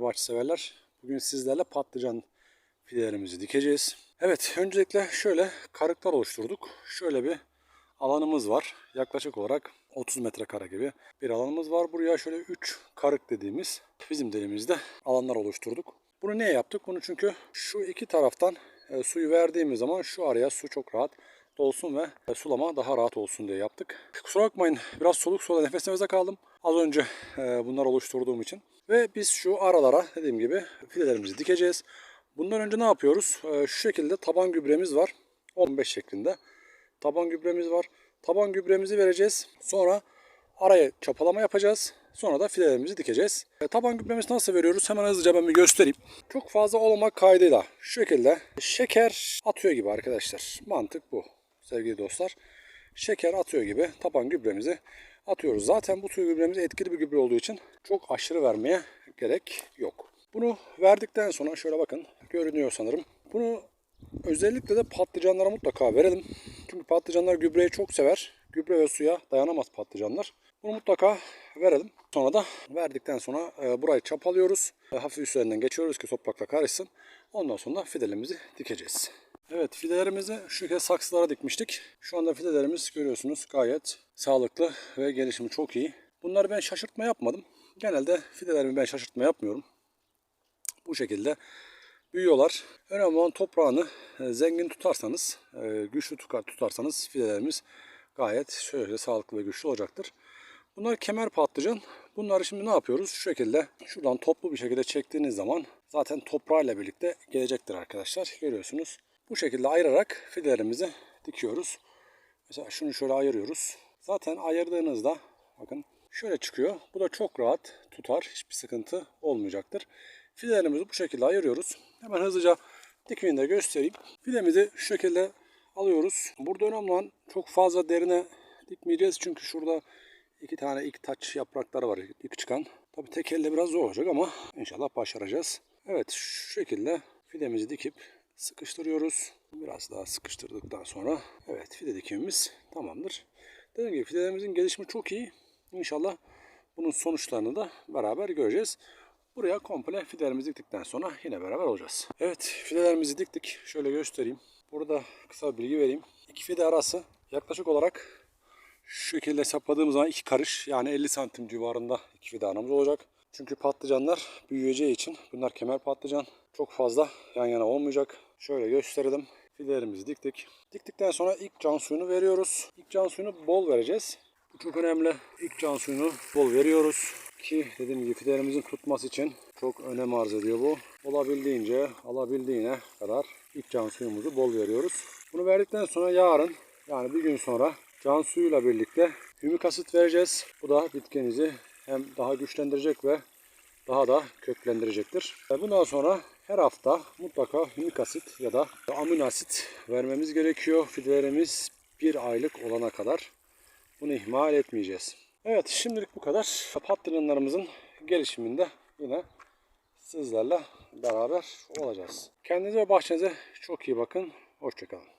Bahçe severler. Bugün sizlerle patlıcan fidelerimizi dikeceğiz. Evet öncelikle şöyle karıklar oluşturduk. Şöyle bir alanımız var. Yaklaşık olarak 30 metrekare gibi bir alanımız var. Buraya şöyle 3 karık dediğimiz bizim dilimizde alanlar oluşturduk. Bunu niye yaptık? Bunu çünkü şu iki taraftan e, suyu verdiğimiz zaman şu araya su çok rahat dolsun ve e, sulama daha rahat olsun diye yaptık. Kusura bakmayın biraz soluk sola nefes nefese kaldım. Az önce e, bunlar oluşturduğum için. Ve biz şu aralara dediğim gibi fidelerimizi dikeceğiz. Bundan önce ne yapıyoruz? E, şu şekilde taban gübremiz var. 15 şeklinde. Taban gübremiz var. Taban gübremizi vereceğiz. Sonra araya çapalama yapacağız. Sonra da fidelerimizi dikeceğiz. E, taban gübremizi nasıl veriyoruz? Hemen hızlıca ben bir göstereyim. Çok fazla olmamak kaydıyla şu şekilde şeker atıyor gibi arkadaşlar. Mantık bu sevgili dostlar. Şeker atıyor gibi taban gübremizi atıyoruz. Zaten bu tür gübremiz etkili bir gübre olduğu için çok aşırı vermeye gerek yok. Bunu verdikten sonra şöyle bakın görünüyor sanırım. Bunu özellikle de patlıcanlara mutlaka verelim. Çünkü patlıcanlar gübreyi çok sever. Gübre ve suya dayanamaz patlıcanlar. Bunu mutlaka verelim. Sonra da verdikten sonra e, burayı çapalıyoruz. E, hafif üzerinden geçiyoruz ki toprakla karışsın. Ondan sonra fidelerimizi dikeceğiz. Evet fidelerimizi şu şekilde saksılara dikmiştik. Şu anda fidelerimiz görüyorsunuz gayet sağlıklı ve gelişimi çok iyi. Bunları ben şaşırtma yapmadım. Genelde fidelerimi ben şaşırtma yapmıyorum. Bu şekilde büyüyorlar. Önemli olan toprağını e, zengin tutarsanız, e, güçlü tutar- tutarsanız fidelerimiz gayet şöyle sağlıklı ve güçlü olacaktır. Bunlar kemer patlıcan. Bunları şimdi ne yapıyoruz? Şu şekilde şuradan toplu bir şekilde çektiğiniz zaman zaten toprağıyla birlikte gelecektir arkadaşlar. Görüyorsunuz. Bu şekilde ayırarak fidelerimizi dikiyoruz. Mesela şunu şöyle ayırıyoruz. Zaten ayırdığınızda bakın şöyle çıkıyor. Bu da çok rahat tutar. Hiçbir sıkıntı olmayacaktır. Fidelerimizi bu şekilde ayırıyoruz. Hemen hızlıca dikimini de göstereyim. Fidemizi şu şekilde alıyoruz. Burada önemli olan çok fazla derine dikmeyeceğiz. Çünkü şurada iki tane ilk taç yaprakları var ilk çıkan. Tabi tek elle biraz zor olacak ama inşallah başaracağız. Evet şu şekilde fidemizi dikip sıkıştırıyoruz. Biraz daha sıkıştırdıktan sonra evet fide dikimimiz tamamdır. Dediğim gibi fidelerimizin gelişimi çok iyi. İnşallah bunun sonuçlarını da beraber göreceğiz. Buraya komple fidelerimizi diktikten sonra yine beraber olacağız. Evet fidelerimizi diktik. Şöyle göstereyim. Burada kısa bir bilgi vereyim. İki fide arası yaklaşık olarak şu şekilde hesapladığımız zaman iki karış yani 50 santim civarında iki fidanımız olacak. Çünkü patlıcanlar büyüyeceği için bunlar kemer patlıcan çok fazla yan yana olmayacak. Şöyle gösterelim. Fidelerimizi diktik. Diktikten sonra ilk can suyunu veriyoruz. İlk can suyunu bol vereceğiz. Bu çok önemli. İlk can suyunu bol veriyoruz ki dediğim gibi fidelerimizin tutması için çok önem arz ediyor bu. Olabildiğince alabildiğine kadar ilk can suyumuzu bol veriyoruz. Bunu verdikten sonra yarın yani bir gün sonra can suyuyla birlikte hümik asit vereceğiz. Bu da bitkinizi hem daha güçlendirecek ve daha da köklendirecektir. Ve Bundan sonra her hafta mutlaka hümik asit ya da amino asit vermemiz gerekiyor. Fidelerimiz bir aylık olana kadar bunu ihmal etmeyeceğiz. Evet şimdilik bu kadar. Patlıcanlarımızın gelişiminde yine sizlerle beraber olacağız. Kendinize ve bahçenize çok iyi bakın. Hoşçakalın.